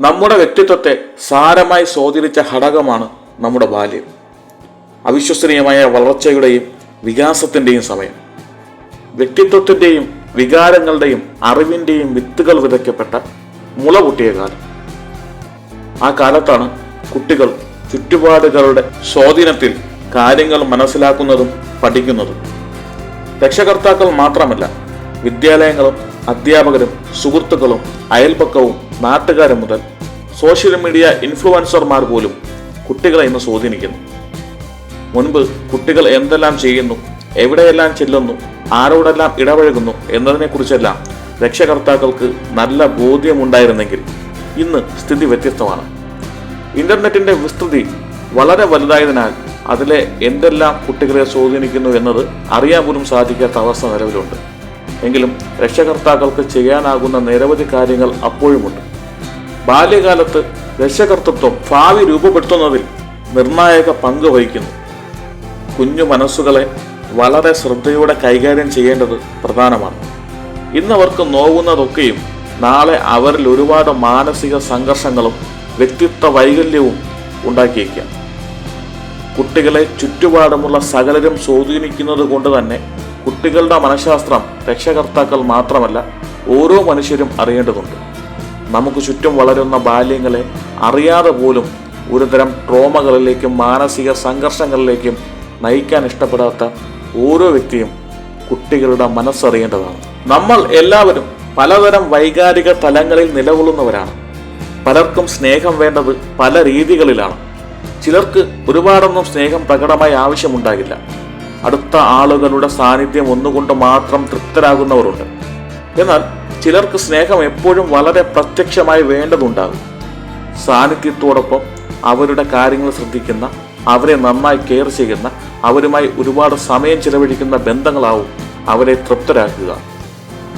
നമ്മുടെ വ്യക്തിത്വത്തെ സാരമായി സ്വാധീനിച്ച ഘടകമാണ് നമ്മുടെ ബാല്യം. അവിശ്വസനീയമായ വളർച്ചയുടെയും വികാസത്തിന്റെയും സമയം. വ്യക്തിത്വത്തിന്റെയും വികാരങ്ങളുടെയും അറിവിന്റെയും വിത്തുകൾ വിതയ്ക്കപ്പെട്ട മുള പൊട്ടിയ കാലം. ആ കാലത്താണ് കുട്ടികൾ ചുറ്റുപാടുകളുടെ സ്വാധീനത്തിൽ കാര്യങ്ങൾ മനസ്സിലാക്കുന്നതും പഠിക്കുന്നതും. രക്ഷകർത്താക്കൾ മാത്രമല്ല വിദ്യാലയങ്ങളും അധ്യാപകരും സുഹൃത്തുക്കളും അയൽപക്കവും നാട്ടുകാരും മുതൽ സോഷ്യൽ മീഡിയ ഇൻഫ്ലുവൻസർമാർ പോലും കുട്ടികളെ ഇന്ന് സ്വാധീനിക്കുന്നു. മുൻപ് കുട്ടികൾ എന്തെല്ലാം ചെയ്യുന്നു എവിടെയെല്ലാം ചെല്ലുന്നു ആരോടെല്ലാം ഇടപഴകുന്നു എന്നതിനെക്കുറിച്ചെല്ലാം രക്ഷകർത്താക്കൾക്ക് നല്ല ബോധ്യമുണ്ടായിരുന്നെങ്കിൽ ഇന്ന് സ്ഥിതി വ്യത്യസ്തമാണ്. ഇന്റർനെറ്റിന്റെ വിസ്തൃതി വളരെ വലുതായതിനാൽ അതിലെ എന്തെല്ലാം കുട്ടികളെ സ്വാധീനിക്കുന്നു എന്നത് അറിയാൻ പോലും സാധിക്കാത്ത അവസ്ഥ നിലവിലുണ്ട്. എങ്കിലും രക്ഷകർത്താക്കൾക്ക് ചെയ്യാനാകുന്ന നിരവധി കാര്യങ്ങൾ അപ്പോഴുമുണ്ട്. ബാല്യകാലത്ത് രക്ഷകർത്തൃത്വം ഭാവി രൂപപ്പെടുത്തുന്നതിൽ നിർണായക പങ്ക് വഹിക്കുന്നു. കുഞ്ഞു മനസ്സുകളെ വളരെ ശ്രദ്ധയോടെ കൈകാര്യം ചെയ്യേണ്ടത് പ്രധാനമാണ്. ഇന്നവർക്ക് നോവുന്നതൊക്കെയും നാളെ അവരിൽ ഒരുപാട് മാനസിക സംഘർഷങ്ങളും വ്യക്തിത്വ വൈകല്യവും ഉണ്ടാക്കിയേക്കാം. കുട്ടികളെ ചുറ്റുപാടുമുള്ള സകലരും സ്വാധീനിക്കുന്നത് കൊണ്ട് തന്നെ കുട്ടികളുടെ മനഃശാസ്ത്രം രക്ഷകർത്താക്കൾ മാത്രമല്ല ഓരോ മനുഷ്യരും അറിയേണ്ടതുണ്ട്. നമുക്ക് ചുറ്റും വളരുന്ന ബാല്യങ്ങളെ അറിയാതെ പോലും ഒരുതരം ട്രോമകളിലേക്കും മാനസിക സംഘർഷങ്ങളിലേക്കും നയിക്കാൻ ഇഷ്ടപ്പെടാത്ത ഓരോ വ്യക്തിയും കുട്ടികളുടെ മനസ്സറിയേണ്ടതാണ്. നമ്മൾ എല്ലാവരും പലതരം വൈകാരിക തലങ്ങളിൽ നിലകൊള്ളുന്നവരാണ്. പലർക്കും സ്നേഹം വേണ്ടത് പല രീതികളിലാണ്. ചിലർക്ക് ഒരുപാടൊന്നും സ്നേഹം പ്രകടമായി ആവശ്യമുണ്ടാകില്ല. അടുത്ത ആളുകളുടെ സാന്നിധ്യം ഒന്നുകൊണ്ട് മാത്രം തൃപ്തരാകുന്നവരുണ്ട്. എന്നാൽ ചിലർക്ക് സ്നേഹം എപ്പോഴും വളരെ പ്രത്യക്ഷമായി വേണ്ടതുണ്ടാകും. സാന്നിധ്യത്തോടൊപ്പം അവരുടെ കാര്യങ്ങൾ ശ്രദ്ധിക്കുന്ന അവരെ നന്നായി കെയർ ചെയ്യുന്ന അവരുമായി ഒരുപാട് സമയം ചിലവഴിക്കുന്ന ബന്ധങ്ങളാവും അവരെ തൃപ്തരാക്കുക.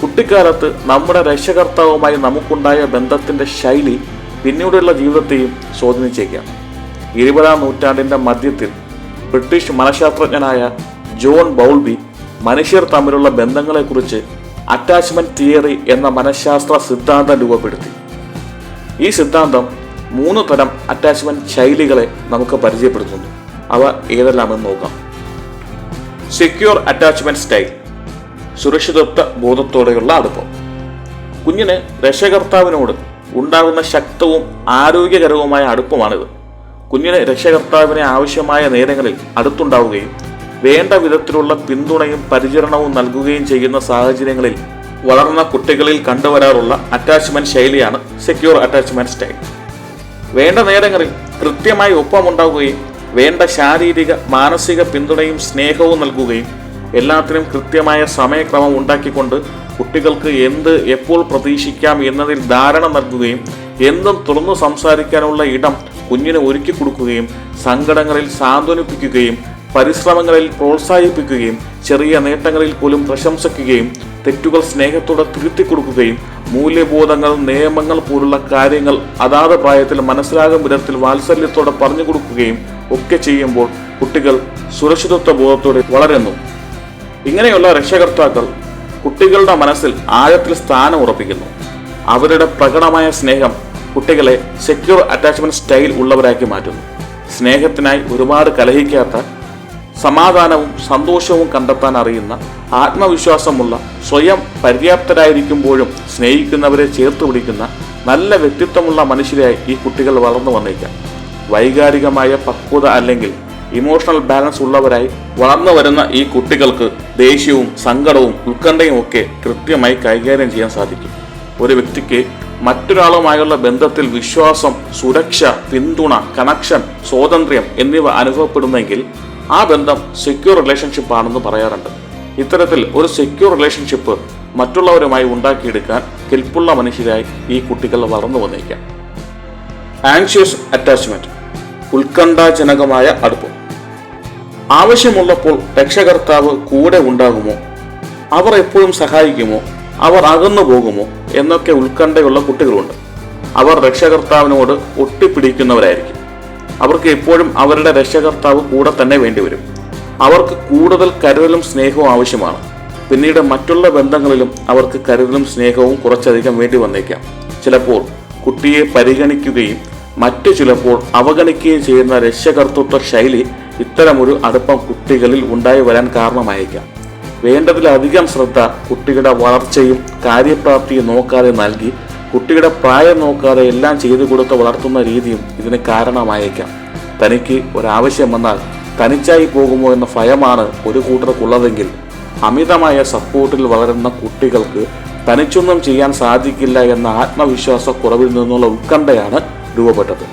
കുട്ടിക്കാലത്ത് നമ്മുടെ രക്ഷകർത്താവുമായി നമുക്കുണ്ടായ ബന്ധത്തിന്റെ ശൈലി പിന്നീടുള്ള ജീവിതത്തെയും സ്വാധീനിച്ചേക്കാം. ഇരുപതാം നൂറ്റാണ്ടിന്റെ മധ്യത്തിൽ ബ്രിട്ടീഷ് മനഃശാസ്ത്രജ്ഞനായ ജോൺ ബൗൾബി മനുഷ്യർ തമ്മിലുള്ള ബന്ധങ്ങളെക്കുറിച്ച് അറ്റാച്ച്മെന്റ് തിയറി എന്ന മനഃശാസ്ത്ര സിദ്ധാന്തം രൂപപ്പെടുത്തി. ഈ സിദ്ധാന്തം മൂന്ന് തരം അറ്റാച്ച്മെന്റ് ശൈലികളെ നമുക്ക് പരിചയപ്പെടുത്തുന്നു. അവ ഏതെല്ലാമെന്ന് നോക്കാം. സെക്യൂർ അറ്റാച്ച്മെന്റ് സ്റ്റൈൽ സുരക്ഷിതത്വ ബോധത്തോടെയുള്ള അടുപ്പം. കുഞ്ഞിന് രക്ഷകർത്താവിനോട് ഉണ്ടാകുന്ന ശക്തവും ആരോഗ്യകരവുമായ അടുപ്പമാണിത്. കുഞ്ഞിന് രക്ഷകർത്താവിനെ ആവശ്യമായ നേരങ്ങളിൽ അടുത്തുണ്ടാവുകയും വേണ്ട വിധത്തിലുള്ള പിന്തുണയും പരിചരണവും നൽകുകയും ചെയ്യുന്ന സാഹചര്യങ്ങളിൽ വളർന്ന കുട്ടികളിൽ കണ്ടുവരാറുള്ള അറ്റാച്ച്മെന്റ് ശൈലിയാണ് സെക്യൂർ അറ്റാച്ച്മെന്റ് സ്റ്റൈൽ വേണ്ട നേരങ്ങളിൽ കൃത്യമായി ഒപ്പമുണ്ടാവുകയും വേണ്ട ശാരീരിക മാനസിക പിന്തുണയും സ്നേഹവും നൽകുകയും എല്ലാത്തിനും കൃത്യമായ സമയക്രമം ഉണ്ടാക്കിക്കൊണ്ട് കുട്ടികൾക്ക് എന്ത് എപ്പോൾ പ്രതീക്ഷിക്കാം എന്നതിൽ ധാരണ നൽകുകയും എന്തും തുറന്നു സംസാരിക്കാനുള്ള ഇടം കുഞ്ഞിന് ഒരുക്കി കൊടുക്കുകയും സങ്കടങ്ങളിൽ സാന്ത്വനിപ്പിക്കുകയും പരിശ്രമങ്ങളിൽ പ്രോത്സാഹിപ്പിക്കുകയും ചെറിയ നേട്ടങ്ങളിൽ പോലും പ്രശംസിക്കുകയും തെറ്റുകൾ സ്നേഹത്തോടെ തിരുത്തി കൊടുക്കുകയും മൂല്യബോധങ്ങൾ നിയമങ്ങൾ പോലുള്ള കാര്യങ്ങൾ അതാത് പ്രായത്തിൽ മനസ്സിലാകും വിധത്തിൽ വാത്സല്യത്തോടെ പറഞ്ഞു കൊടുക്കുകയും ഒക്കെ ചെയ്യുമ്പോൾ കുട്ടികൾ സുരക്ഷിതത്വ ബോധത്തോടെ വളരുന്നു. ഇങ്ങനെയുള്ള രക്ഷകർത്താക്കൾ കുട്ടികളുടെ മനസ്സിൽ ആഴത്തിൽ സ്ഥാനം ഉറപ്പിക്കുന്നു. അവരുടെ പ്രകടമായ സ്നേഹം കുട്ടികളെ സെക്യൂർ അറ്റാച്ച്മെന്റ് സ്റ്റൈൽ ഉള്ളവരാക്കി മാറ്റുന്നു. സ്നേഹത്തിനായി ഒരുപാട് കലഹിക്കാത്ത സമാധാനവും സന്തോഷവും കണ്ടെത്താൻ അറിയുന്ന ആത്മവിശ്വാസമുള്ള സ്വയം പര്യാപ്തരായിരിക്കുമ്പോഴും സ്നേഹിക്കുന്നവരെ ചേർത്ത് പിടിക്കുന്ന നല്ല വ്യക്തിത്വമുള്ള മനുഷ്യരായി ഈ കുട്ടികൾ വളർന്നു വന്നേക്കാം. വൈകാരികമായ പക്വത അല്ലെങ്കിൽ ഇമോഷണൽ ബാലൻസ് ഉള്ളവരായി വളർന്നു വരുന്ന ഈ കുട്ടികൾക്ക് ദേഷ്യവും സങ്കടവും ഉത്കണ്ഠയും ഒക്കെ കൃത്യമായി കൈകാര്യം ചെയ്യാൻ സാധിക്കും. ഒരു വ്യക്തിക്ക് മറ്റൊരാളുമായുള്ള ബന്ധത്തിൽ വിശ്വാസം സുരക്ഷ പിന്തുണ കണക്ഷൻ സ്വാതന്ത്ര്യം എന്നിവ അനുഭവപ്പെടുന്നെങ്കിൽ ആ ബന്ധം സെക്യൂർ റിലേഷൻഷിപ്പ് ആണെന്ന് പറയാറുണ്ട്. ഇത്തരത്തിൽ ഒരു സെക്യൂർ റിലേഷൻഷിപ്പ് മറ്റുള്ളവരുമായി ഉണ്ടാക്കിയെടുക്കാൻ കെൽപ്പുള്ള മനുഷ്യരായി ഈ കുട്ടികൾ വളർന്നു വന്നേക്കാം. ആൻഷ്യസ് അറ്റാച്ച്മെന്റ് ഉത്കണ്ഠാജനകമായ അടുപ്പം. ആവശ്യമുള്ളപ്പോൾ രക്ഷകർത്താവ് കൂടെ ഉണ്ടാകുമോ? അവർ എപ്പോഴും സഹായിക്കുമോ? അവർ അകന്നു പോകുമോ? എന്നൊക്കെ ഉത്കണ്ഠയുള്ള കുട്ടികളുണ്ട്. അവർ രക്ഷകർത്താവിനോട് ഒട്ടിപ്പിടിക്കുന്നവരായിരിക്കും. അവർക്ക് എപ്പോഴും അവരുടെ രക്ഷകർത്താവ് കൂടെ തന്നെ വേണ്ടിവരും. അവർക്ക് കൂടുതൽ കരുതലും സ്നേഹവും ആവശ്യമാണ്. പിന്നീട് മറ്റുള്ള ബന്ധങ്ങളിലും അവർക്ക് കരുതലും സ്നേഹവും കുറച്ചധികം വേണ്ടി വന്നേക്കാം. ചിലപ്പോൾ കുട്ടിയെ പരിഗണിക്കുകയും മറ്റു ചിലപ്പോൾ അവഗണിക്കുകയും ചെയ്യുന്ന രക്ഷകർത്തൃത്വ ശൈലി ഇത്തരമൊരു അടുപ്പം കുട്ടികളിൽ ഉണ്ടായി വരാൻ കാരണമായേക്കാം. വേണ്ടതിലധികം ശ്രദ്ധ കുട്ടികളുടെ വളർച്ചയും കാര്യപ്രാപ്തിയും നോക്കാതെ നൽകി കുട്ടിയുടെ പ്രായം നോക്കാതെ എല്ലാം ചെയ്തു കൊടുത്ത് വളർത്തുന്ന രീതിയും ഇതിന് കാരണമായേക്കാം. തനിക്ക് ഒരാവശ്യം വന്നാൽ തനിച്ചായി പോകുമോ എന്ന ഭയമാണ് ഒരു കൂട്ടർക്കുള്ളതെങ്കിൽ അമിതമായ സപ്പോർട്ടിൽ വളരുന്ന കുട്ടികൾക്ക് തനിച്ചൊന്നും ചെയ്യാൻ സാധിക്കില്ല എന്ന ആത്മവിശ്വാസക്കുറവിൽ നിന്നുള്ള ഉത്കണ്ഠയാണ് രൂപപ്പെട്ടത്.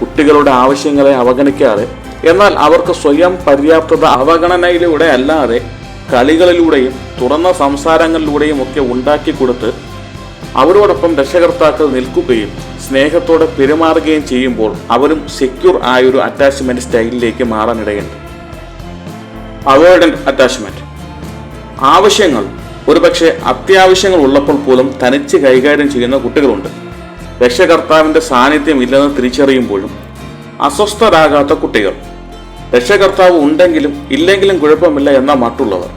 കുട്ടികളുടെ ആവശ്യങ്ങളെ അവഗണിക്കാതെ എന്നാൽ അവർക്ക് സ്വയം പര്യാപ്തത അവഗണനയിലൂടെ അല്ലാതെ കളികളിലൂടെയും തുറന്ന സംസാരങ്ങളിലൂടെയും ഒക്കെ ഉണ്ടാക്കി കൊടുത്ത് അവരോടൊപ്പം രക്ഷകർത്താക്കൾ നിൽക്കുകയും സ്നേഹത്തോടെ പെരുമാറുകയും ചെയ്യുമ്പോൾ അവരും സെക്യൂർ ആയൊരു അറ്റാച്ച്മെന്റ് സ്റ്റൈലിലേക്ക് മാറാനിടയുണ്ട്. അവോയ്ഡന്റ് അറ്റാച്ച്മെന്റ് ആവശ്യങ്ങൾ. ഒരുപക്ഷെ അത്യാവശ്യങ്ങൾ ഉള്ളപ്പോൾ പോലും തനിച്ച് കൈകാര്യം ചെയ്യുന്ന കുട്ടികളുണ്ട്. രക്ഷകർത്താവിന്റെ സാന്നിധ്യം ഇല്ലെന്ന് തിരിച്ചറിയുമ്പോഴും അസ്വസ്ഥരാകാത്ത കുട്ടികൾ. രക്ഷകർത്താവ് ഉണ്ടെങ്കിലും ഇല്ലെങ്കിലും കുഴപ്പമില്ല എന്ന മട്ടുള്ളവർ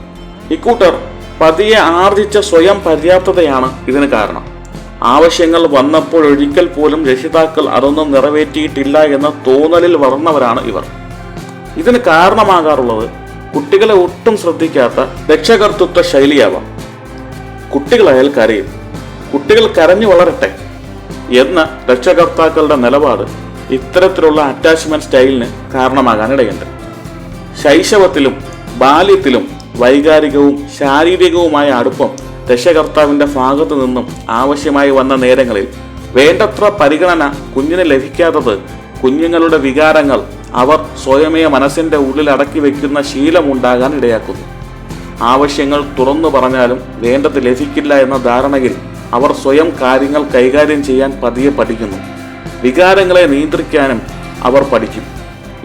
ഇക്കൂട്ടർ പതിയെ ആർജിച്ച സ്വയം പര്യാപ്തതയാണ് ഇതിന് കാരണം. ആവശ്യങ്ങൾ വന്നപ്പോൾ വന്നപ്പോഴൊരിക്കൽ പോലും രക്ഷിതാക്കൾ അതൊന്നും നിറവേറ്റിയിട്ടില്ല എന്ന തോന്നലിൽ വളർന്നവരാണ് ഇവർ. ഇതിന് കാരണമാകാറുള്ളത് കുട്ടികളെ ഒട്ടും ശ്രദ്ധിക്കാത്ത രക്ഷകർത്തൃത്വ ശൈലിയാവാം. കുട്ടികളായാൽ കരയും കുട്ടികൾ കരഞ്ഞു വളരട്ടെ എന്ന രക്ഷകർത്താക്കളുടെ നിലപാട് ഇത്തരത്തിലുള്ള അറ്റാച്ച്മെന്റ് സ്റ്റൈലിന് കാരണമാകാനിടയുണ്ട്. ശൈശവത്തിലും ബാല്യത്തിലും വൈകാരികവും ശാരീരികവുമായ അടുപ്പം രക്ഷകർത്താവിന്റെ ഭാഗത്തു നിന്നും ആവശ്യമായി വന്ന നേരങ്ങളിൽ വേണ്ടത്ര പരിഗണന കുഞ്ഞിന് ലഭിക്കാത്തത് കുഞ്ഞുങ്ങളുടെ വികാരങ്ങൾ അവർ സ്വയമേ മനസ്സിന്റെ ഉള്ളിൽ അടക്കി വെക്കുന്ന ശീലമുണ്ടാകാൻ ഇടയാക്കുന്നു. ആവശ്യങ്ങൾ തുറന്നു പറഞ്ഞാലും വേണ്ടത് ലഭിക്കില്ല എന്ന ധാരണയിൽ അവർ സ്വയം കാര്യങ്ങൾ കൈകാര്യം ചെയ്യാൻ പതിയെ പഠിക്കുന്നു. വികാരങ്ങളെ നിയന്ത്രിക്കാനും അവർ പഠിക്കും.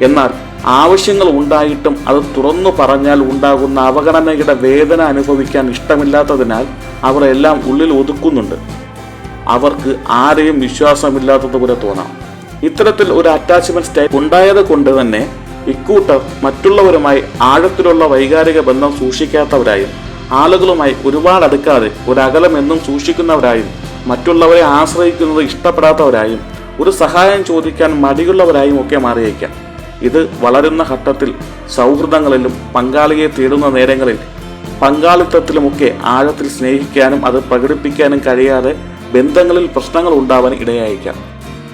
എന്നാൽ ആവശ്യങ്ങൾ ഉണ്ടായിട്ടും അത് തുറന്നു പറഞ്ഞാൽ ഉണ്ടാകുന്ന അവഗണനയുടെ വേദന അനുഭവിക്കാൻ ഇഷ്ടമില്ലാത്തതിനാൽ അവർ എല്ലാം ഉള്ളിൽ ഒതുക്കുന്നുണ്ട്. അവർക്ക് ആരെയും വിശ്വാസമില്ലാത്തതുപോലെ തോന്നാം. ഇത്തരത്തിൽ ഒരു അറ്റാച്ച്മെന്റ് സ്റ്റൈൽ ഉണ്ടായത് കൊണ്ട് തന്നെ ഇക്കൂട്ടർ മറ്റുള്ളവരുമായി ആഴത്തിലുള്ള വൈകാരിക ബന്ധം സൂക്ഷിക്കാത്തവരായും ആളുകളുമായി ഒരുപാട് അടുക്കാതെ ഒരകലം എന്നും സൂക്ഷിക്കുന്നവരായും മറ്റുള്ളവരെ ആശ്രയിക്കുന്നത് ഇഷ്ടപ്പെടാത്തവരായും ഒരു സഹായം ചോദിക്കാൻ മടിയുള്ളവരായും ഒക്കെ മാറിയേക്കാം. ഇത് വളരുന്ന ഘട്ടത്തിൽ സൗഹൃദങ്ങളിലും പങ്കാളിയെ തേടുന്ന നേരങ്ങളിൽ പങ്കാളിത്തത്തിലുമൊക്കെ ആഴത്തിൽ സ്നേഹിക്കാനും അത് പ്രകടിപ്പിക്കാനും കഴിയാതെ ബന്ധങ്ങളിൽ പ്രശ്നങ്ങൾ ഉണ്ടാവാൻ ഇടയായേക്കാം.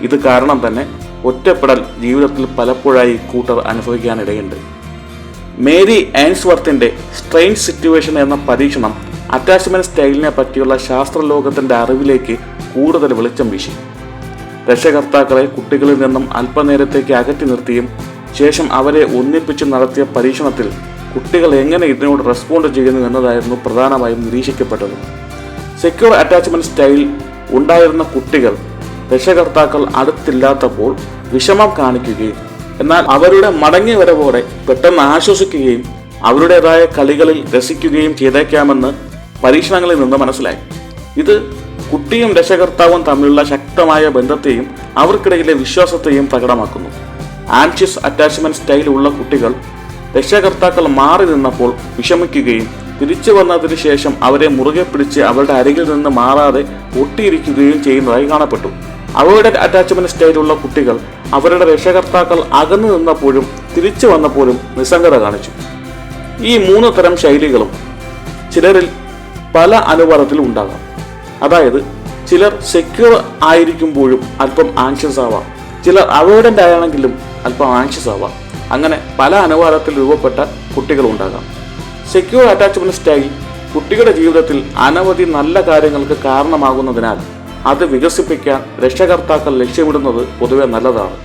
ഇത് കാരണം തന്നെ ഒറ്റപ്പെടൽ ജീവിതത്തിൽ പലപ്പോഴായി കൂട്ടർ അനുഭവിക്കാനിടയുണ്ട്. മേരി ആൻസ്വർത്തിന്റെ സ്ട്രെയിൻ സിറ്റുവേഷൻ എന്ന പരീക്ഷണം അറ്റാച്ച്മെന്റ് സ്റ്റൈലിനെ പറ്റിയുള്ള ശാസ്ത്രലോകത്തിന്റെ അറിവിലേക്ക് കൂടുതൽ വെളിച്ചം വീശി. രക്ഷകർത്താക്കളെ കുട്ടികളിൽ നിന്നും അല്പനേരത്തേക്ക് അകറ്റി നിർത്തിയും ശേഷം അവരെ ഒന്നിപ്പിച്ച് നടത്തിയ പരീക്ഷണത്തിൽ കുട്ടികൾ എങ്ങനെ ഇതിനോട് റെസ്പോണ്ട് ചെയ്യുന്നു എന്നതായിരുന്നു പ്രധാനമായും നിരീക്ഷിക്കപ്പെട്ടത്. സെക്യൂർ അറ്റാച്ച്മെന്റ് സ്റ്റൈൽ ഉണ്ടായിരുന്ന കുട്ടികൾ രക്ഷകർത്താക്കൾ അടുത്തില്ലാത്തപ്പോൾ വിഷമം കാണിക്കുകയും എന്നാൽ അവരുടെ മടങ്ങി വരവോടെ പെട്ടെന്ന് ആശ്വസിക്കുകയും അവരുടേതായ കളികളിൽ രസിക്കുകയും ചെയ്തേക്കാമെന്ന് പരീക്ഷണങ്ങളിൽ നിന്ന് മനസ്സിലായി. ഇത് കുട്ടിയും രക്ഷകർത്താവും തമ്മിലുള്ള ശക്തമായ ബന്ധത്തെയും അവർക്കിടയിലെ വിശ്വാസത്തെയും പ്രകടമാക്കുന്നു. ആൻഷ്യസ് അറ്റാച്ച്മെന്റ് സ്റ്റൈൽ ഉള്ള കുട്ടികൾ രക്ഷകർത്താക്കൾ മാറി നിന്നപ്പോൾ വിഷമിക്കുകയും തിരിച്ചു വന്നതിന് ശേഷം അവരെ മുറുകെ പിടിച്ച് അവരുടെ അരികിൽ നിന്ന് മാറാതെ ഒട്ടിയിരിക്കുകയും ചെയ്യുന്നതായി കാണപ്പെട്ടു. അവയുടെ അറ്റാച്ച്മെന്റ് സ്റ്റൈലുള്ള കുട്ടികൾ അവരുടെ രക്ഷകർത്താക്കൾ അകന്നു നിന്നപ്പോഴും തിരിച്ചു വന്നപ്പോഴും നിസ്സംഗത കാണിച്ചു. ഈ മൂന്ന് തരം ശൈലികളും ചിലരിൽ പല അനുപാതത്തിലും ഉണ്ടാകാം. അതായത് ചിലർ സെക്യൂർ ആയിരിക്കുമ്പോഴും അല്പം ആൻഷ്യസ് ആവാം. ചിലർ അവോയ്ഡന്റ് ആയാണെങ്കിലും അല്പം ആൻഷ്യസ് ആവാം. അങ്ങനെ പല അനുവാദത്തിൽ രൂപപ്പെട്ട കുട്ടികളുണ്ടാകാം. സെക്യൂർ അറ്റാച്ച്മെന്റ് സ്റ്റൈൽ കുട്ടികളുടെ ജീവിതത്തിൽ അനവധി നല്ല കാര്യങ്ങൾക്ക് കാരണമാകുന്നതിനാൽ അത് വികസിപ്പിക്കാൻ രക്ഷകർത്താക്കൾ ലക്ഷ്യമിടുന്നത് പൊതുവെ നല്ലതാണ്.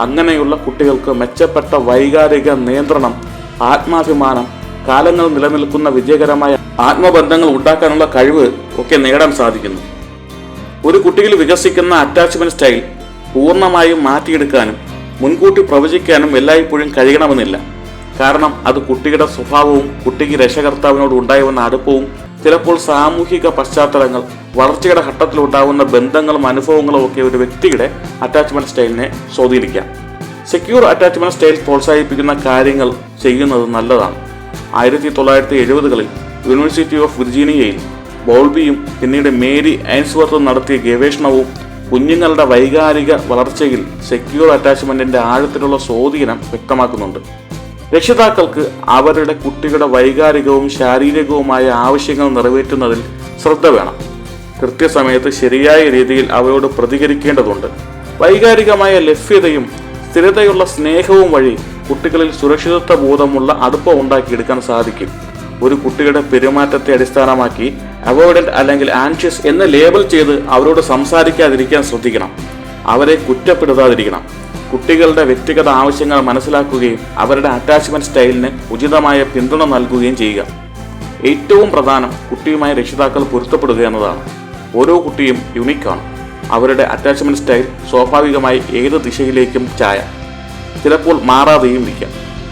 അങ്ങനെയുള്ള കുട്ടികൾക്ക് മെച്ചപ്പെട്ട വൈകാരിക നിയന്ത്രണം ആത്മാഭിമാനം കാലങ്ങൾ നിലനിൽക്കുന്ന വിജയകരമായ ആത്മബന്ധങ്ങൾ ഉണ്ടാക്കാനുള്ള കഴിവ് ഒക്കെ നേടാൻ സാധിക്കുന്നു. ഒരു കുട്ടിയിൽ വികസിക്കുന്ന അറ്റാച്ച്മെന്റ് സ്റ്റൈൽ പൂർണമായും മാറ്റിയെടുക്കാനും മുൻകൂട്ടി പ്രവചിക്കാനും എല്ലായ്പ്പോഴും കഴിയണമെന്നില്ല. കാരണം അത് കുട്ടിയുടെ സ്വഭാവവും കുട്ടിക്ക് രക്ഷകർത്താവിനോട് ഉണ്ടായവുന്ന അടുപ്പവും ചിലപ്പോൾ സാമൂഹിക പശ്ചാത്തലങ്ങൾ വളർച്ചയുടെ ഘട്ടത്തിൽ ഉണ്ടാകുന്ന ബന്ധങ്ങളും അനുഭവങ്ങളും ഒക്കെ ഒരു വ്യക്തിയുടെ അറ്റാച്ച്മെന്റ് സ്റ്റൈലിനെ സ്വാധീനിക്കാം. സെക്യൂർ അറ്റാച്ച്മെന്റ് സ്റ്റൈൽ പ്രോത്സാഹിപ്പിക്കുന്ന കാര്യങ്ങൾ ചെയ്യുന്നത് നല്ലതാണ്. ആയിരത്തി തൊള്ളായിരത്തി എഴുപതുകളിൽ യൂണിവേഴ്സിറ്റി ഓഫ് വിർജീനിയയിൽ ബോൾബിയും പിന്നീട് മേരി ഐൻസ്വർത്തും നടത്തിയ ഗവേഷണവും കുഞ്ഞുങ്ങളുടെ വൈകാരിക വളർച്ചയിൽ സെക്യൂർ അറ്റാച്ച്മെന്റിന്റെ ആഴത്തിലുള്ള സ്വാധീനം വ്യക്തമാക്കുന്നുണ്ട്. രക്ഷിതാക്കൾക്ക് അവരുടെ കുട്ടികളുടെ വൈകാരികവും ശാരീരികവുമായ ആവശ്യങ്ങൾ നിറവേറ്റുന്നതിൽ ശ്രദ്ധ വേണം. കൃത്യസമയത്ത് ശരിയായ രീതിയിൽ അവയോട് പ്രതികരിക്കേണ്ടതുണ്ട്. വൈകാരികമായ ലഭ്യതയും സ്ഥിരതയുള്ള സ്നേഹവും വഴി കുട്ടികളിൽ സുരക്ഷിതത്വ ബോധമുള്ള അടുപ്പം ഉണ്ടാക്കിയെടുക്കാൻ സാധിക്കും. ഒരു കുട്ടിയുടെ പെരുമാറ്റത്തെ അടിസ്ഥാനമാക്കി അവോയ്ഡന്റ് അല്ലെങ്കിൽ ആൻഷ്യസ് എന്ന് ലേബൽ ചെയ്ത് അവരോട് സംസാരിക്കാതിരിക്കാൻ ശ്രദ്ധിക്കണം. അവരെ കുറ്റപ്പെടുത്താതിരിക്കണം. കുട്ടികളുടെ വ്യക്തിഗത ആവശ്യങ്ങൾ മനസ്സിലാക്കുകയും അവരുടെ അറ്റാച്ച്മെന്റ് സ്റ്റൈലിന് ഉചിതമായ പിന്തുണ നൽകുകയും ചെയ്യുക. ഏറ്റവും പ്രധാനം കുട്ടിയുമായി രക്ഷിതാക്കൾ പൊരുത്തപ്പെടുക എന്നതാണ്. ഓരോ കുട്ടിയും യുണീക്കാണ് അവരുടെ അറ്റാച്ച്മെന്റ് സ്റ്റൈൽ സ്വാഭാവികമായി ഏത് ദിശയിലേക്കും ചായ. ചിലപ്പോൾ മാറാതെയും ഇരിക്കാം.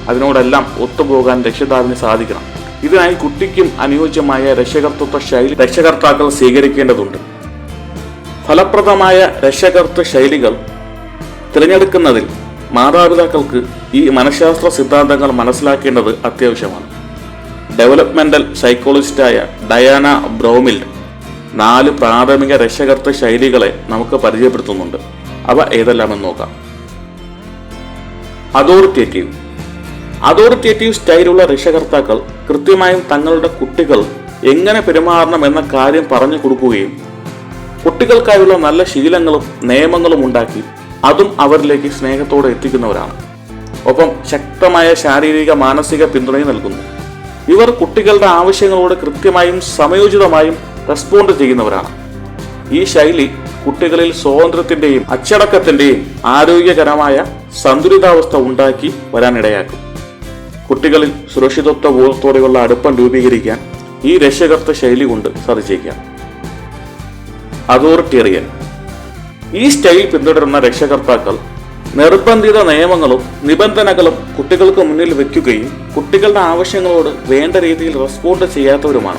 അതിനോടെല്ലാം ഒത്തുപോകാൻ രക്ഷിതാവിന് സാധിക്കണം. ഇതിനായി കുട്ടിക്കും അനുയോജ്യമായ രക്ഷകർത്തൃത്വ ശൈലി രക്ഷകർത്താക്കൾ സ്വീകരിക്കേണ്ടതുണ്ട്. ഫലപ്രദമായ രക്ഷകർത്തൃ ശൈലികൾ തിരഞ്ഞെടുക്കുന്നതിൽ മാതാപിതാക്കൾക്ക് ഈ മനഃശാസ്ത്ര സിദ്ധാന്തങ്ങൾ മനസ്സിലാക്കേണ്ടത് അത്യാവശ്യമാണ്. ഡെവലപ്മെന്റൽ സൈക്കോളജിസ്റ്റായ ഡയാന ബ്രോമിൽഡ് നാല് പ്രാഥമിക രക്ഷകർത്തൃ ശൈലികളെ നമുക്ക് പരിചയപ്പെടുത്തുന്നുണ്ട്. അവ ഏതെല്ലാമെന്ന് നോക്കാം. അതോറിറ്റേറ്റീവ് അതോറിറ്റേറ്റീവ് സ്റ്റൈലുള്ള രക്ഷകർത്താക്കൾ കൃത്യമായും തങ്ങളുടെ കുട്ടികൾ എങ്ങനെ പെരുമാറണം എന്ന കാര്യം പറഞ്ഞു കൊടുക്കുകയും കുട്ടികൾക്കായുള്ള നല്ല ശീലങ്ങളും നിയമങ്ങളും ഉണ്ടാക്കി അതും അവരിലേക്ക് സ്നേഹത്തോടെ എത്തിക്കുന്നവരാണ്. ഒപ്പം ശക്തമായ ശാരീരിക മാനസിക പിന്തുണയും നൽകുന്നു. ഇവർ കുട്ടികളുടെ ആവശ്യങ്ങളോട് കൃത്യമായും സമയോചിതമായും റെസ്പോണ്ട് ചെയ്യുന്നവരാണ്. ഈ ശൈലി കുട്ടികളിൽ സ്വാതന്ത്ര്യത്തിന്റെയും അച്ചടക്കത്തിന്റെയും ആരോഗ്യകരമായ സന്തുലിതാവസ്ഥ ഉണ്ടാക്കി വരാനിടയാക്കും. കുട്ടികളിൽ സുരക്ഷിതത്വ ബോധത്തോടെയുള്ള അടുപ്പം രൂപീകരിക്കാൻ ഈ രക്ഷകർത്ത ശൈലി കൊണ്ട് സാധിച്ചേക്കാം. അതോറിറ്റേറിയൻ. ഈ സ്റ്റൈൽ പിന്തുടരുന്ന രക്ഷകർത്താക്കൾ നിർബന്ധിത നിയമങ്ങളും നിബന്ധനകളും കുട്ടികൾക്ക് മുന്നിൽ വയ്ക്കുകയും കുട്ടികളുടെ ആവശ്യങ്ങളോട് വേണ്ട രീതിയിൽ റെസ്പോണ്ട് ചെയ്യാത്തവരുമാണ്.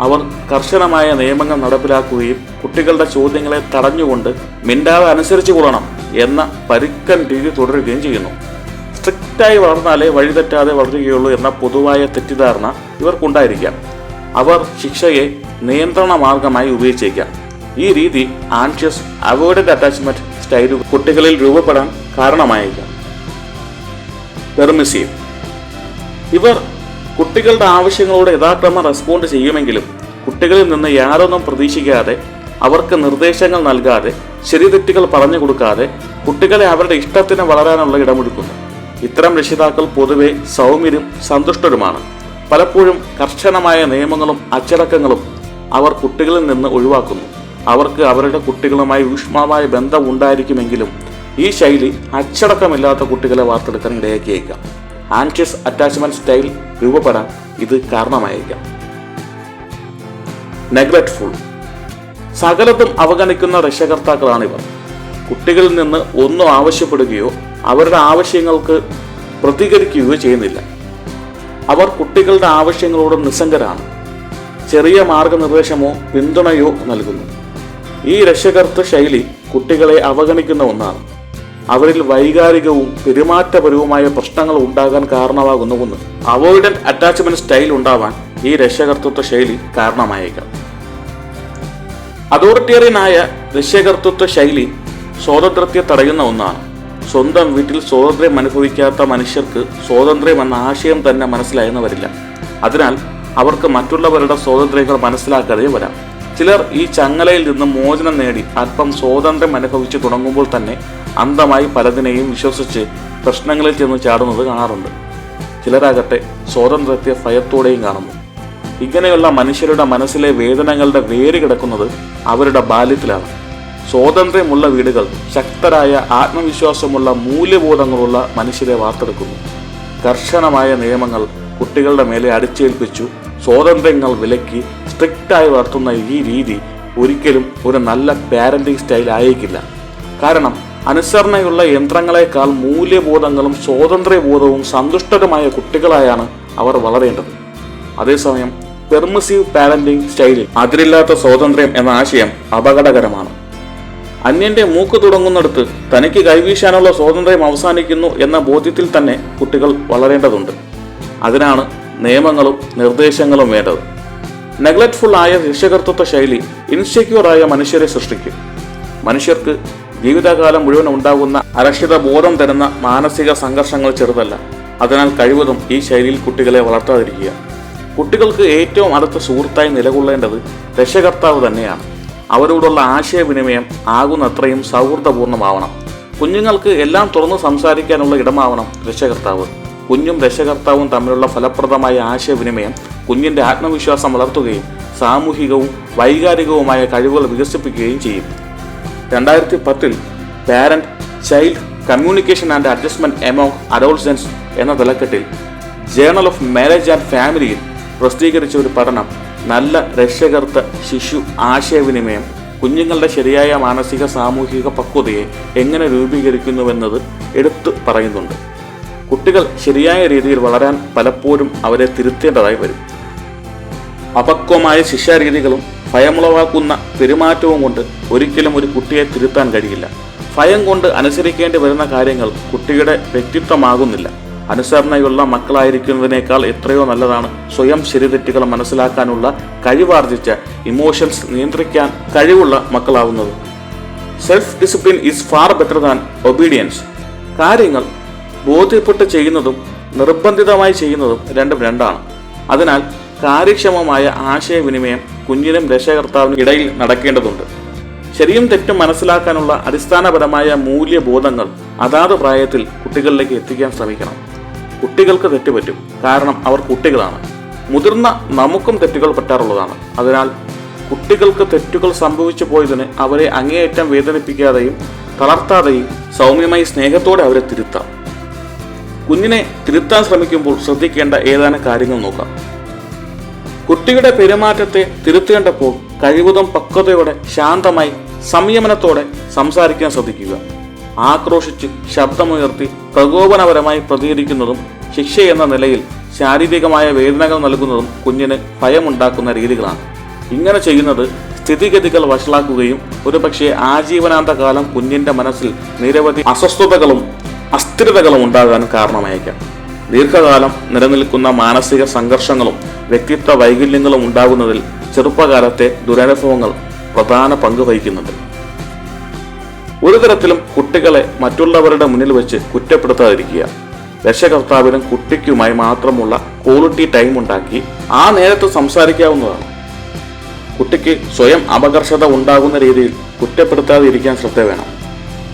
അവർ കർശനമായ നിയമങ്ങൾ നടപ്പിലാക്കുകയും കുട്ടികളുടെ ചോദ്യങ്ങളെ തടഞ്ഞുകൊണ്ട് മിണ്ടാതെ അനുസരിച്ചു കൊള്ളണം എന്ന പരുക്കൻ രീതി തുടരുകയും ചെയ്യുന്നു. സ്ട്രിക്റ്റായി വളർന്നാലേ വഴിതെറ്റാതെ വളരുകയുള്ളൂ എന്ന പൊതുവായ തെറ്റിദ്ധാരണ ഇവർക്കുണ്ടായിരിക്കാം. അവർ ശിക്ഷയെ നിയന്ത്രണ മാർഗമായി ഉപയോഗിച്ചേക്കാം. ഈ രീതി ആൻഷ്യസ് അവോയ്ഡഡ് അറ്റാച്ച്മെന്റ് സ്റ്റൈൽ കുട്ടികളിൽ രൂപപ്പെടാൻ കാരണമായേക്കാം. പെർമിസീവ് ഇവർ കുട്ടികളുടെ ആവശ്യങ്ങളോട് യഥാക്രമം റെസ്പോണ്ട് ചെയ്യുമെങ്കിലും കുട്ടികളിൽ നിന്ന് യാതൊന്നും പ്രതീക്ഷിക്കാതെ അവർക്ക് നിർദ്ദേശങ്ങൾ നൽകാതെ ശരിതെറ്റുകൾ പറഞ്ഞു കൊടുക്കാതെ കുട്ടികളെ അവരുടെ ഇഷ്ടത്തിന് വളരാനുള്ള ഇടമൊടുക്കുന്നു ഇത്തരം രക്ഷിതാക്കൾ പൊതുവെ സൗമ്യരും സന്തുഷ്ടരുമാണ്. പലപ്പോഴും കർശനമായ നിയമങ്ങളും അച്ചടക്കങ്ങളും അവർ കുട്ടികളിൽ നിന്ന് ഒഴിവാക്കുന്നു. അവർക്ക് അവരുടെ കുട്ടികളുമായി ഊഷ്മളമായ ബന്ധം ഉണ്ടായിരിക്കുമെങ്കിലും ഈ ശൈലി അച്ചടക്കമില്ലാത്ത കുട്ടികളെ വാർത്തെടുക്കാൻ ഇടയാക്കിയേക്കാം. ആൻഷ്യസ് അറ്റാച്ച്മെന്റ് സ്റ്റൈൽ രൂപപ്പെടാൻ ഇത് കാരണമായേക്കാം. നെഗ്ലറ്റ്ഫുൾ സകലത്തും അവഗണിക്കുന്ന രക്ഷകർത്താക്കളാണിവർ. കുട്ടികളിൽ നിന്ന് ഒന്നും ആവശ്യപ്പെടുകയോ അവരുടെ ആവശ്യങ്ങൾക്ക് പ്രതികരിക്കുകയോ ചെയ്യുന്നില്ല. അവർ കുട്ടികളുടെ ആവശ്യങ്ങളോട് നിസ്സംഗരാണ്. ചെറിയ മാർഗനിർദ്ദേശമോ പിന്തുണയോ നൽകുന്നു. ഈ രക്ഷകർത്തൃ ശൈലി കുട്ടികളെ അവഗണിക്കുന്ന ഒന്നാണ്. അവരിൽ വൈകാരികവും പെരുമാറ്റപരവുമായ പ്രശ്നങ്ങൾ ഉണ്ടാകാൻ കാരണമാകുന്ന ഒന്ന്. അവോയ്ഡന്റ് അറ്റാച്ച്മെന്റ് സ്റ്റൈൽ ഉണ്ടാവാൻ ഈ രക്ഷകർത്തൃത്വ ശൈലി കാരണമായേക്കാം. അതോറിറ്റേറിയനായ രക്ഷകർത്തൃത്വ ശൈലി സ്വാതന്ത്ര്യത്തെ തടയുന്ന ഒന്നാണ്. സ്വന്തം വീട്ടിൽ സ്വാതന്ത്ര്യം അനുഭവിക്കാത്ത മനുഷ്യർക്ക് സ്വാതന്ത്ര്യം എന്ന ആശയം തന്നെ മനസ്സിലായെന്ന് വരില്ല അതിനാൽ അവർക്ക് മറ്റുള്ളവരുടെ സ്വാതന്ത്ര്യങ്ങൾ മനസ്സിലാക്കാതെ വരാം. ചിലർ ഈ ചങ്ങലയിൽ നിന്ന് മോചനം നേടി അല്പം സ്വാതന്ത്ര്യം അനുഭവിച്ചു തുടങ്ങുമ്പോൾ തന്നെ അന്ധമായി പലതിനെയും വിശ്വസിച്ച് പ്രശ്നങ്ങളിൽ ചെന്ന് ചാടുന്നത് കാണാറുണ്ട്. ചിലരാകട്ടെ സ്വാതന്ത്ര്യത്തെ ഭയത്തോടെയും കാണുന്നു. ഇങ്ങനെയുള്ള മനുഷ്യരുടെ മനസ്സിലെ വേദനകളുടെ വേര് കിടക്കുന്നത് അവരുടെ ബാല്യത്തിലാണ്. സ്വാതന്ത്ര്യമുള്ള വീടുകൾ ശക്തരായ ആത്മവിശ്വാസമുള്ള മൂല്യബോധങ്ങളുള്ള മനുഷ്യരെ വാർത്തെടുക്കുന്നു. കർശനമായ നിയമങ്ങൾ കുട്ടികളുടെ മേലെ അടിച്ചേൽപ്പിച്ചു. സ്വാതന്ത്ര്യങ്ങൾ വിലക്കി സ്ട്രിക്റ്റായി വളർത്തുന്ന ഈ രീതി ഒരിക്കലും ഒരു നല്ല പാരന്റിംഗ് സ്റ്റൈൽ ആയേക്കില്ല. കാരണം അനുസരണയുള്ള യന്ത്രങ്ങളെക്കാൾ മൂല്യബോധങ്ങളും സ്വാതന്ത്ര്യബോധവും സന്തുഷ്ടരുമായ കുട്ടികളായാണ് അവർ വളരേണ്ടത്. അതേസമയം പെർമിസീവ് പാരന്റിംഗ് സ്റ്റൈലിൽ അതിരില്ലാത്ത സ്വാതന്ത്ര്യം എന്ന ആശയം അപകടകരമാണ്. അന്യന്റെ മൂക്ക് തുടങ്ങുന്നിടത്ത് തനിക്ക് കൈവീശാനുള്ള സ്വാതന്ത്ര്യം അവസാനിക്കുന്നു എന്ന ബോധ്യത്തിൽ തന്നെ കുട്ടികൾ വളരേണ്ടതുണ്ട്. അതിനാണ് നിയമങ്ങളും നിർദ്ദേശങ്ങളും വേണ്ടത്. നെഗ്ലറ്റ്ഫുൾ ആയ രക്ഷകർത്തൃത്വ ശൈലി ഇൻസെക്യൂർ ആയ മനുഷ്യരെ സൃഷ്ടിക്കും. മനുഷ്യർക്ക് ജീവിതകാലം മുഴുവൻ ഉണ്ടാകുന്ന അരക്ഷിത ബോധം തരുന്ന മാനസിക സംഘർഷങ്ങൾ ചെറുതല്ല. അതിനാൽ കഴിവതും ഈ ശൈലിയിൽ കുട്ടികളെ വളർത്താതിരിക്കുക. കുട്ടികൾക്ക് ഏറ്റവും അടുത്ത സുഹൃത്തായി നിലകൊള്ളേണ്ടത് രക്ഷകർത്താവ് തന്നെയാണ്. അവരോടുള്ള ആശയവിനിമയം ആകുന്നത്രയും സൗഹൃദപൂർണമാവണം കുഞ്ഞുങ്ങൾക്ക് എല്ലാം തുറന്ന് സംസാരിക്കാനുള്ള ഇടമാവണം രക്ഷകർത്താവ്. കുഞ്ഞും രക്ഷകർത്താവും തമ്മിലുള്ള ഫലപ്രദമായ ആശയവിനിമയം കുഞ്ഞിന്റെ ആത്മവിശ്വാസം വളർത്തുകയും സാമൂഹികവും വൈകാരികവുമായ കഴിവുകൾ വികസിപ്പിക്കുകയും ചെയ്യും. രണ്ടായിരത്തി പത്തിൽ parent child communication and adjustment among adolescence എന്ന തലക്കെട്ടിൽ ജേണൽ ഓഫ് മാരേജ് ആൻഡ് ഫാമിലിയിൽ പ്രസിദ്ധീകരിച്ച ഒരു പഠനം നല്ല രക്ഷകർത്ത ശിശു ആശയവിനിമയം കുഞ്ഞുങ്ങളുടെ ശരിയായ മാനസിക സാമൂഹിക പക്വതയെ എങ്ങനെ രൂപീകരിക്കുന്നുവെന്നത് എടുത്തു പറയുന്നുണ്ട്. കുട്ടികൾ ശരിയായ രീതിയിൽ വളരാൻ പലപ്പോഴും അവരെ തിരുത്തേണ്ടതായി വരും. അപക്വമായ ശിക്ഷാരീതികളും ഭയമുളവാക്കുന്ന പെരുമാറ്റവും കൊണ്ട് ഒരിക്കലും ഒരു കുട്ടിയെ തിരുത്താൻ കഴിയില്ല. ഭയം കൊണ്ട് അനുസരിക്കേണ്ടി വരുന്ന കാര്യങ്ങൾ കുട്ടിയുടെ വ്യക്തിത്വമാകുന്നില്ല. അനുസരണയുള്ള മക്കളായിരിക്കുന്നതിനേക്കാൾ എത്രയോ നല്ലതാണ് സ്വയം ശരിതെറ്റുകൾ മനസ്സിലാക്കാനുള്ള കഴിവാർജിച്ച ഇമോഷൻസ് നിയന്ത്രിക്കാൻ കഴിവുള്ള മക്കളാവുന്നത്. Self discipline is far better than obedience കാര്യങ്ങൾ ബോധ്യപ്പെട്ട് ചെയ്യുന്നതും നിർബന്ധിതമായി ചെയ്യുന്നതും രണ്ടും രണ്ടാണ്. അതിനാൽ കാര്യക്ഷമമായ ആശയവിനിമയം കുഞ്ഞിനും രക്ഷകർത്താവിനും ഇടയിൽ നടക്കേണ്ടതുണ്ട്. ശരിയും തെറ്റും മനസ്സിലാക്കാനുള്ള അടിസ്ഥാനപരമായ മൂല്യബോധങ്ങൾ അതാത് പ്രായത്തിൽ കുട്ടികളിലേക്ക് എത്തിക്കാൻ ശ്രമിക്കണം. കുട്ടികൾക്ക് തെറ്റുപറ്റും. കാരണം അവർ കുട്ടികളാണ്. മുതിർന്ന നമുക്കും തെറ്റുകൾ പറ്റാറുള്ളതാണ്. അതിനാൽ കുട്ടികൾക്ക് തെറ്റുകൾ സംഭവിച്ചു പോയതിന് അവരെ അങ്ങേയറ്റം വേദനിപ്പിക്കാതെയും തളർത്താതെയും സൗമ്യമായി സ്നേഹത്തോടെ അവരെ തിരുത്താം. കുഞ്ഞിനെ തിരുത്താൻ ശ്രമിക്കുമ്പോൾ ശ്രദ്ധിക്കേണ്ട ഏതാനും കാര്യങ്ങൾ നോക്കാം. കുട്ടിയുടെ പെരുമാറ്റത്തെ തിരുത്തേണ്ടപ്പോൾ കഴിവതും പക്വതയോടെ ശാന്തമായി സംയമനത്തോടെ സംസാരിക്കാൻ ശ്രദ്ധിക്കുക. ആക്രോശിച്ച് ശബ്ദമുയർത്തി പ്രകോപനപരമായി പ്രതികരിക്കുന്നതും ശിക്ഷ എന്ന നിലയിൽ ശാരീരികമായ വേദനകൾ നൽകുന്നതും കുഞ്ഞിന് ഭയമുണ്ടാക്കുന്ന രീതികളാണ്. ഇങ്ങനെ ചെയ്യുന്നത് സ്ഥിതിഗതികൾ വഷളാക്കുകയും ഒരുപക്ഷെ ആജീവനാന്ത കാലം കുഞ്ഞിന്റെ മനസ്സിൽ നിരവധി അസ്വസ്ഥതകളും അസ്ഥിരതകളും ഉണ്ടാകാൻ കാരണമായേക്കാം. ദീർഘകാലം നിലനിൽക്കുന്ന മാനസിക സംഘർഷങ്ങളും വ്യക്തിത്വ വൈകല്യങ്ങളും ഉണ്ടാകുന്നതിൽ ചെറുപ്പകാലത്തെ ദുരനുഭവങ്ങൾ പ്രധാന പങ്ക് വഹിക്കുന്നുണ്ട്. ഒരു തരത്തിലും കുട്ടികളെ മറ്റുള്ളവരുടെ മുന്നിൽ വെച്ച് കുറ്റപ്പെടുത്താതിരിക്കുക. രക്ഷകർത്താവിനും കുട്ടിക്കുമായി മാത്രമുള്ള ക്വാളിറ്റി ടൈം ഉണ്ടാക്കി ആ നേരത്ത് സംസാരിക്കാവുന്നതാണ്. കുട്ടിക്ക് സ്വയം അപകർഷത ഉണ്ടാകുന്ന രീതിയിൽ കുറ്റപ്പെടുത്താതിരിക്കാൻ ശ്രദ്ധ വേണം.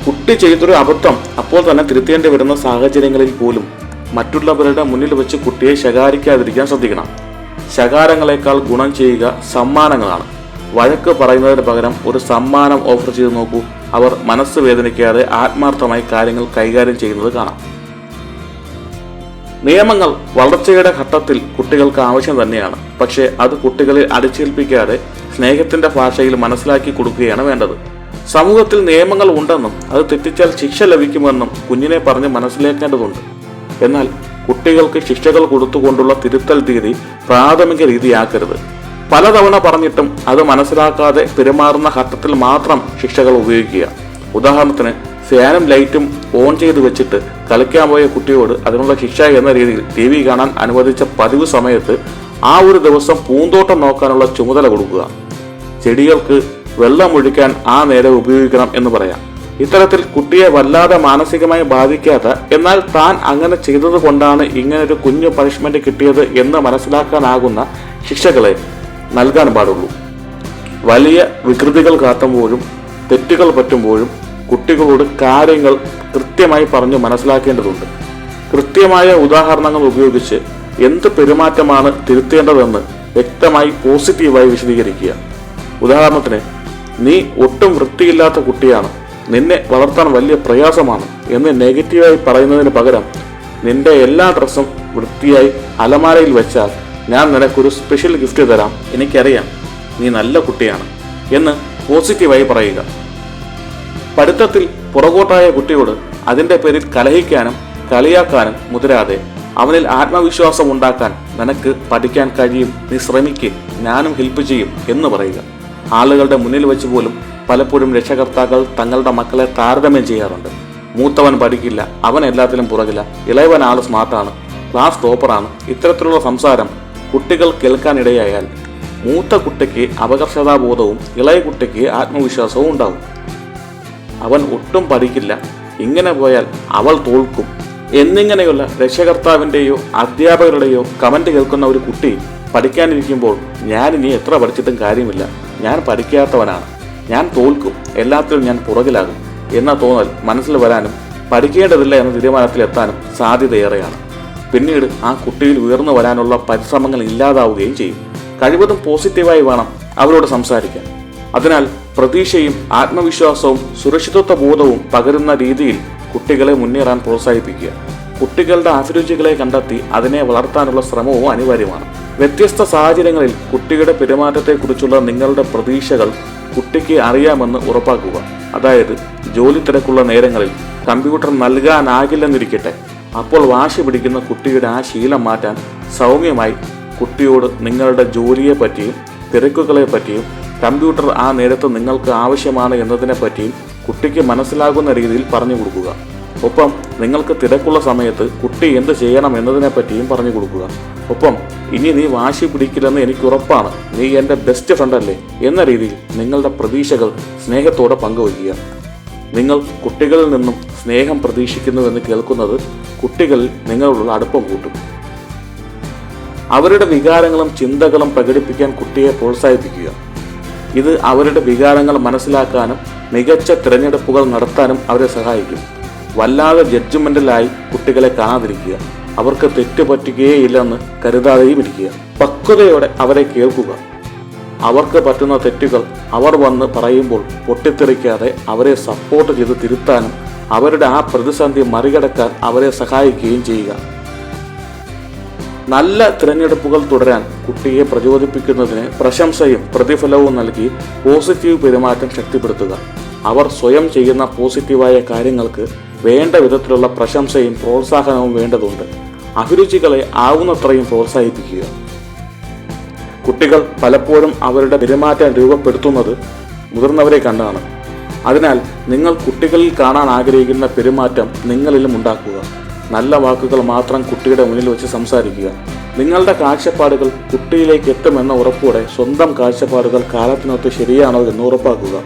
കുട്ടി ചെയ്തൊരു അബദ്ധം അപ്പോൾ തന്നെ തിരുത്തേണ്ടി വരുന്ന സാഹചര്യങ്ങളിൽ പോലും മറ്റുള്ളവരുടെ മുന്നിൽ വെച്ച് കുട്ടിയെ ശകാരിക്കാതിരിക്കാൻ ശ്രദ്ധിക്കണം. ശകാരങ്ങളെക്കാൾ ഗുണം ചെയ്യുക സമ്മാനങ്ങളാണ്. വഴക്ക് പറയുന്നതിന് പകരം ഒരു സമ്മാനം ഓഫർ ചെയ്ത് നോക്കൂ. അവർ മനസ്സ് വേദനിക്കാതെ ആത്മാർത്ഥമായി കാര്യങ്ങൾ കൈകാര്യം ചെയ്യുന്നത് കാണാം. നിയമങ്ങൾ വളർച്ചയുടെ ഘട്ടത്തിൽ കുട്ടികൾക്ക് ആവശ്യം തന്നെയാണ്. പക്ഷേ അത് കുട്ടികളെ അടിച്ചേൽപ്പിക്കാതെ സ്നേഹത്തിന്റെ ഭാഷയിൽ മനസ്സിലാക്കി കൊടുക്കുകയാണ് വേണ്ടത്. സമൂഹത്തിൽ നിയമങ്ങൾ ഉണ്ടെന്നും അത് തെറ്റിച്ചാൽ ശിക്ഷ ലഭിക്കുമെന്നും കുഞ്ഞിനെ പറഞ്ഞ് മനസ്സിലാക്കേണ്ടതുണ്ട്. എന്നാൽ കുട്ടികൾക്ക് ശിക്ഷകൾ കൊടുത്തുകൊണ്ടുള്ള തിരുത്തൽ രീതി പ്രാഥമിക രീതിയാക്കരുത്. പലതവണ പറഞ്ഞിട്ടും അത് മനസ്സിലാക്കാതെ പെരുമാറുന്ന ഘട്ടത്തിൽ മാത്രം ശിക്ഷകൾ ഉപയോഗിക്കുക. ഉദാഹരണത്തിന് ഫാനും ലൈറ്റും ഓൺ ചെയ്ത് വെച്ചിട്ട് കളിക്കാൻ പോയ കുട്ടിയോട് അതിനുള്ള ശിക്ഷ എന്ന രീതിയിൽ ടി വി കാണാൻ അനുവദിച്ച പതിവ് സമയത്ത് ആ ഒരു ദിവസം പൂന്തോട്ടം നോക്കാനുള്ള ചുമതല കൊടുക്കുക. ചെടികൾക്ക് വെള്ളമൊഴിക്കാൻ ആ നേരം ഉപയോഗിക്കണം എന്ന് പറയാം. ഇത്തരത്തിൽ കുട്ടിയെ വല്ലാതെ മാനസികമായി ബാധിക്കാത്ത എന്നാൽ താൻ അങ്ങനെ ചെയ്തത് കൊണ്ടാണ് ഇങ്ങനൊരു കുഞ്ഞു പണിഷ്മെന്റ് കിട്ടിയത് എന്ന് മനസ്സിലാക്കാനാകുന്ന ശിക്ഷകളെ നൽകാൻ പാടുള്ളൂ. വലിയ വികൃതികൾ കാട്ടുമ്പോഴും തെറ്റുകൾ പറ്റുമ്പോഴും കുട്ടികളോട് കാര്യങ്ങൾ കൃത്യമായി പറഞ്ഞു മനസ്സിലാക്കേണ്ടതുണ്ട്. കൃത്യമായ ഉദാഹരണങ്ങൾ ഉപയോഗിച്ച് എന്ത് പെരുമാറ്റമാണ് തിരുത്തേണ്ടതെന്ന് വ്യക്തമായി പോസിറ്റീവായി വിശദീകരിക്കുക. ഉദാഹരണത്തിന് നീ ഒട്ടും വൃത്തിയില്ലാത്ത കുട്ടിയാണ്. നിന്നെ വളർത്താൻ വലിയ പ്രയാസമാണ് എന്ന് നെഗറ്റീവായി പറയുന്നതിന് പകരം നിന്റെ എല്ലാ ഡ്രസ്സും വൃത്തിയായി അലമാരയിൽ വെച്ചാൽ ഞാൻ നിനക്കൊരു സ്പെഷ്യൽ ഗിഫ്റ്റ് തരാം. എനിക്കറിയാം നീ നല്ല കുട്ടിയാണ് എന്ന് പോസിറ്റീവായി പറയുക. പഠിത്തത്തിൽ പുറകോട്ടായ കുട്ടിയോട് അതിന്റെ പേരിൽ കലഹിക്കാനും കളിയാക്കാനും മുതിരാതെ അവനിൽ ആത്മവിശ്വാസം ഉണ്ടാക്കാൻ നിനക്ക് പഠിക്കാൻ കഴിയും. നീ ശ്രമിക്ക് ഞാനും ഹെൽപ്പ് ചെയ്യും എന്ന് പറയുക. ആളുകളുടെ മുന്നിൽ വെച്ച് പോലും പലപ്പോഴും രക്ഷകർത്താക്കൾ തങ്ങളുടെ മക്കളെ താരതമ്യം ചെയ്യാറുണ്ട്. മൂത്തവൻ പഠിക്കില്ല അവൻ എല്ലാത്തിലും പുറകില്ല ഇളയവൻ ആൾ സ്മാർട്ടാണ് ക്ലാസ് ടോപ്പറാണ് ഇത്തരത്തിലുള്ള സംസാരം കുട്ടികൾ കേൾക്കാനിടയായാൽ മൂത്ത കുട്ടിക്ക് അപകർഷതാബോധവും ഇളയ കുട്ടിക്ക് ആത്മവിശ്വാസവും ഉണ്ടാവും. അവൻ ഒട്ടും പഠിക്കില്ല. ഇങ്ങനെ പോയാൽ അവൾ തോൽക്കും. എന്നിങ്ങനെയുള്ള രക്ഷകർത്താവിന്റെയോ അധ്യാപകരുടെയോ കമന്റ് കേൾക്കുന്ന ഒരു കുട്ടി പഠിക്കാനിരിക്കുമ്പോൾ ഞാൻ ഇനി എത്ര പഠിച്ചിട്ടും കാര്യമില്ല. ഞാൻ പഠിക്കാത്തവനാണ്. ഞാൻ തോൽക്കും. എല്ലാത്തിലും ഞാൻ പുറകിലാകും. എന്ന തോന്നൽ മനസ്സിൽ വരാനും പഠിക്കേണ്ടതില്ല എന്ന തീരുമാനത്തിലെത്താനും സാധ്യതയേറെയാണ്. പിന്നീട് ആ കുട്ടിയിൽ ഉയർന്നു വരാനുള്ള പരിശ്രമങ്ങൾ ഇല്ലാതാവുകയും ചെയ്യും. കഴിവതും പോസിറ്റീവായി വേണം അവരോട് സംസാരിക്കാൻ. അതിനാൽ പ്രതീക്ഷയും ആത്മവിശ്വാസവും സുരക്ഷിതത്വ ബോധവും പകരുന്ന രീതിയിൽ കുട്ടികളെ മുന്നേറാൻ പ്രോത്സാഹിപ്പിക്കുക. കുട്ടികളുടെ അഭിരുചികളെ കണ്ടെത്തി അതിനെ വളർത്താനുള്ള ശ്രമവും അനിവാര്യമാണ്. വ്യത്യസ്ത സാഹചര്യങ്ങളിൽ കുട്ടിയുടെ പെരുമാറ്റത്തെക്കുറിച്ചുള്ള നിങ്ങളുടെ പ്രതീക്ഷകൾ കുട്ടിക്ക് അറിയാമെന്ന് ഉറപ്പാക്കുക. അതായത് ജോലി തിരക്കുള്ള നേരങ്ങളിൽ കമ്പ്യൂട്ടർ നൽകാനാകില്ലെന്നിരിക്കട്ടെ. അപ്പോൾ വാശി പിടിക്കുന്ന കുട്ടിയുടെ ആ ശീലം മാറ്റാൻ സൗമ്യമായി കുട്ടിയോട് നിങ്ങളുടെ ജോലിയെ പറ്റിയും തിരക്കുകളെ പറ്റിയും കമ്പ്യൂട്ടർ ആ നേരത്ത് നിങ്ങൾക്ക് ആവശ്യമാണ് എന്നതിനെ പറ്റിയും കുട്ടിക്ക് മനസ്സിലാകുന്ന രീതിയിൽ പറഞ്ഞു കൊടുക്കുക. ഒപ്പം നിങ്ങൾക്ക് തിരക്കുള്ള സമയത്ത് കുട്ടി എന്ത് ചെയ്യണം എന്നതിനെ പറ്റിയും പറഞ്ഞു കൊടുക്കുക. ഒപ്പം ഇനി നീ വാശി പിടിക്കില്ലെന്ന് എനിക്ക് ഉറപ്പാണ്. നീ എന്റെ ബെസ്റ്റ് ഫ്രണ്ട് അല്ലേ? എന്ന രീതിയിൽ നിങ്ങളുടെ പ്രതീക്ഷകൾ സ്നേഹത്തോടെ പങ്കുവയ്ക്കുക. നിങ്ങൾ കുട്ടികളിൽ നിന്നും സ്നേഹം പ്രതീക്ഷിക്കുന്നുവെന്ന് കേൾക്കുന്നത് കുട്ടികളിൽ നിങ്ങളോടുള്ള അടുപ്പം കൂട്ടും. അവരുടെ വികാരങ്ങളും ചിന്തകളും പ്രകടിപ്പിക്കാൻ കുട്ടിയെ പ്രോത്സാഹിപ്പിക്കുക. ഇത് അവരുടെ വികാരങ്ങൾ മനസ്സിലാക്കാനും മികച്ച തിരഞ്ഞെടുപ്പുകൾ നടത്താനും അവരെ സഹായിക്കും. വല്ലാതെ ജഡ്ജ്മെന്റലായി കുട്ടികളെ കാണാതിരിക്കുക. അവർക്ക് തെറ്റ് പറ്റുകയേയില്ലെന്ന് കരുതാതെയും ഇരിക്കുക. പക്വതയോടെ അവരെ കേൾക്കുക. അവർക്ക് പറ്റുന്ന തെറ്റുകൾ അവർ വന്ന് പറയുമ്പോൾ പൊട്ടിത്തെറിക്കാതെ അവരെ സപ്പോർട്ട് ചെയ്ത് തിരുത്താനും അവരുടെ ആ പ്രതിസന്ധി മറികടക്കാൻ അവരെ സഹായിക്കുകയും ചെയ്യുക. നല്ല തിരഞ്ഞെടുപ്പുകൾ തുടരാൻ കുട്ടിയെ പ്രചോദിപ്പിക്കുന്നതിന് പ്രശംസയും പ്രതിഫലവും നൽകി പോസിറ്റീവ് പെരുമാറ്റം ശക്തിപ്പെടുത്തുക. അവർ സ്വയം ചെയ്യുന്ന പോസിറ്റീവായ കാര്യങ്ങൾക്ക് വേണ്ട വിധത്തിലുള്ള പ്രശംസയും പ്രോത്സാഹനവും വേണ്ടതുണ്ട്. അഭിരുചികളെ ആവുന്നത്രയും പ്രോത്സാഹിപ്പിക്കുക. കുട്ടികൾ പലപ്പോഴും അവരുടെ പെരുമാറ്റം രൂപപ്പെടുത്തുന്നത് മുതിർന്നവരെ കണ്ടാണ്. അതിനാൽ നിങ്ങൾ കുട്ടികളിൽ കാണാൻ ആഗ്രഹിക്കുന്ന പെരുമാറ്റം നിങ്ങളിലും ഉണ്ടാക്കുക. നല്ല വാക്കുകൾ മാത്രം കുട്ടിയുടെ മുന്നിൽ വെച്ച് സംസാരിക്കുക. നിങ്ങളുടെ കാഴ്ചപ്പാടുകൾ കുട്ടിയിലേക്ക് എത്തുമെന്ന ഉറപ്പോടെ സ്വന്തം കാഴ്ചപ്പാടുകൾ കാലത്തിനൊത്ത് ശരിയാണോ എന്ന് ഉറപ്പാക്കുക.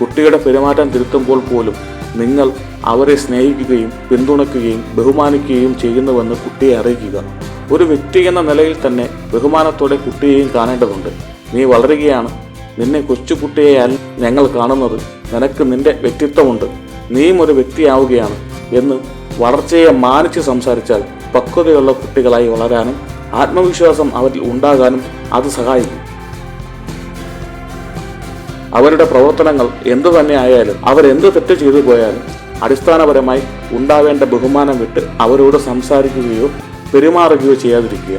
കുട്ടിയുടെ പെരുമാറ്റം തിരുത്തുമ്പോൾ പോലും നിങ്ങൾ അവരെ സ്നേഹിക്കുകയും പിന്തുണയ്ക്കുകയും ബഹുമാനിക്കുകയും ചെയ്യുന്നുവെന്ന് കുട്ടിയെ അറിയിക്കുക. ഒരു വ്യക്തി എന്ന നിലയിൽ തന്നെ ബഹുമാനത്തോടെ കുട്ടിയെയും കാണേണ്ടതുണ്ട്. നീ വളരുകയാണ് നിന്നെ കൊച്ചുകുട്ടിയെയാൽ ഞങ്ങൾ കാണുന്നത്. നിനക്ക് നിന്റെ വ്യക്തിത്വമുണ്ട്. നീയും ഒരു വ്യക്തിയാവുകയാണ് എന്ന് വളർച്ചയെ മാനിച്ച് സംസാരിച്ചാൽ പക്വതയുള്ള കുട്ടികളായി വളരാനും ആത്മവിശ്വാസം അവരിൽ ഉണ്ടാകാനും അത് സഹായിക്കും. അവരുടെ പ്രവർത്തനങ്ങൾ എന്തു തന്നെ ആയാലും അവരെന്ത് തെറ്റ് ചെയ്തു പോയാലും അടിസ്ഥാനപരമായി ഉണ്ടാവേണ്ട ബഹുമാനം വിട്ട് അവരോട് സംസാരിക്കുകയോ പെരുമാറുകയോ ചെയ്യാതിരിക്കുക.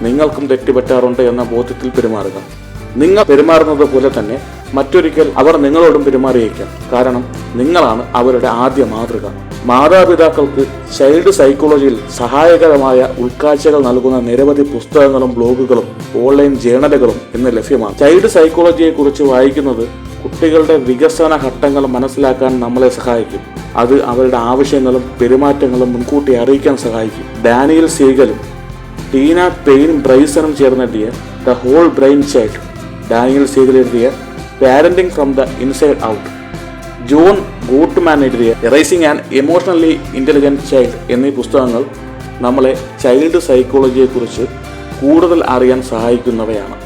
നിങ്ങൾക്കും തെറ്റുപറ്റാറുണ്ട് എന്ന ബോധ്യത്തിൽ പെരുമാറുക. നിങ്ങൾ പെരുമാറുന്നത് പോലെ തന്നെ മറ്റൊരിക്കൽ അവർ നിങ്ങളോടും പെരുമാറിയേക്കാം. കാരണം നിങ്ങളാണ് അവരുടെ ആദ്യ മാതൃക. മാതാപിതാക്കൾക്ക് ചൈൽഡ് സൈക്കോളജിയിൽ സഹായകരമായ ഉൾക്കാഴ്ചകൾ നൽകുന്ന നിരവധി പുസ്തകങ്ങളും ബ്ലോഗുകളും ഓൺലൈൻ ജേണലുകളും ഇന്ന് ലഭ്യമാണ്. ചൈൽഡ് സൈക്കോളജിയെ കുറിച്ച് വായിക്കുന്നത് കുട്ടികളുടെ വികസന ഘട്ടങ്ങൾ മനസ്സിലാക്കാൻ നമ്മളെ സഹായിക്കും. അത് അവരുടെ ആവശ്യങ്ങളും പെരുമാറ്റങ്ങളും മുൻകൂട്ടി അറിയിക്കാൻ സഹായിക്കും. ഡാനിയൽ സീഗലും ടീന പെയിൻ ബ്രൈസണും ചേർന്നെത്തിയ the whole brain child. Daniel Siegel എഴുതിയ parenting from the inside out. John Gottman എഴുതിയ raising and emotionally intelligent child എന്നീ പുസ്തകങ്ങൾ നമ്മളെ ചൈൽഡ് സൈക്കോളജിയെക്കുറിച്ച് കൂടുതൽ അറിയാൻ സഹായിക്കുന്നവയാണ്.